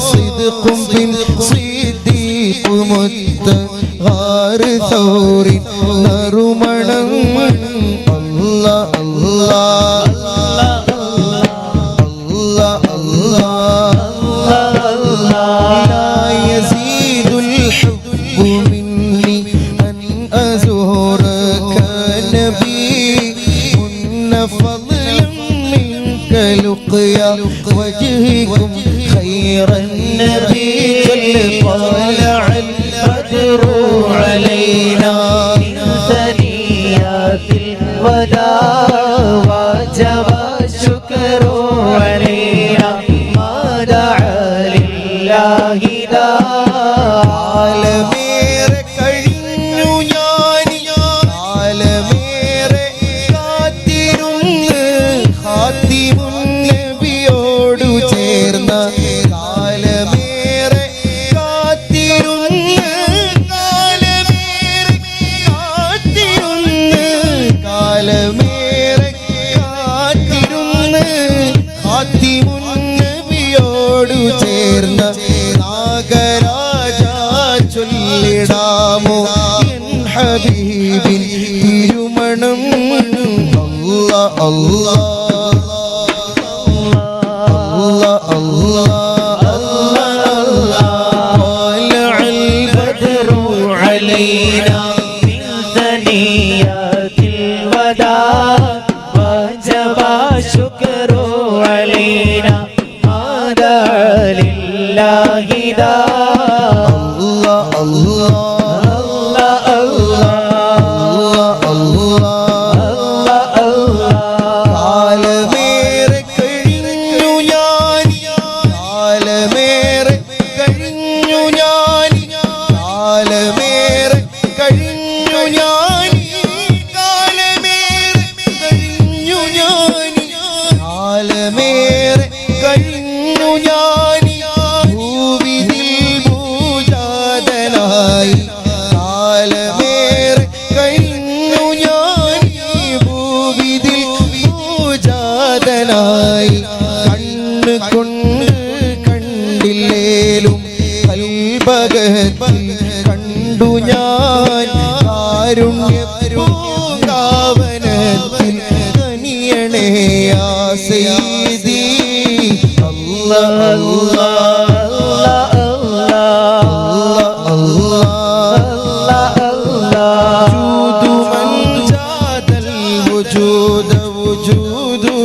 صدق صديق മുത്തഹാർ സൗറി നറുമണം അല്ല അല്ല അല്ല അല്ല أزورك نبي النفض لقيا وجهكم خير النبي صلى طلع البدر علينا من ثنيات الوداع وجب الشكر علينا ما دعا لله ذا عالمين കണ്ണിടാമോ ഹബീബിൻ തിരുമണം. അല്ല അല്ല. അല്ല അല്ല അല്ല. അല്ല അല്ല. അല്ല കണ്ടില്ലേലും കൽബകത്തിൽ കണ്ടു ഞാൻ കാരുണ്യപൂങ്കാവനത്തിൽ കനിയണേ ആസീതി അല്ലാ അല്ലാ وجود من جاد الوجود وجوده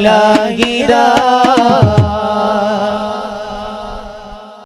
la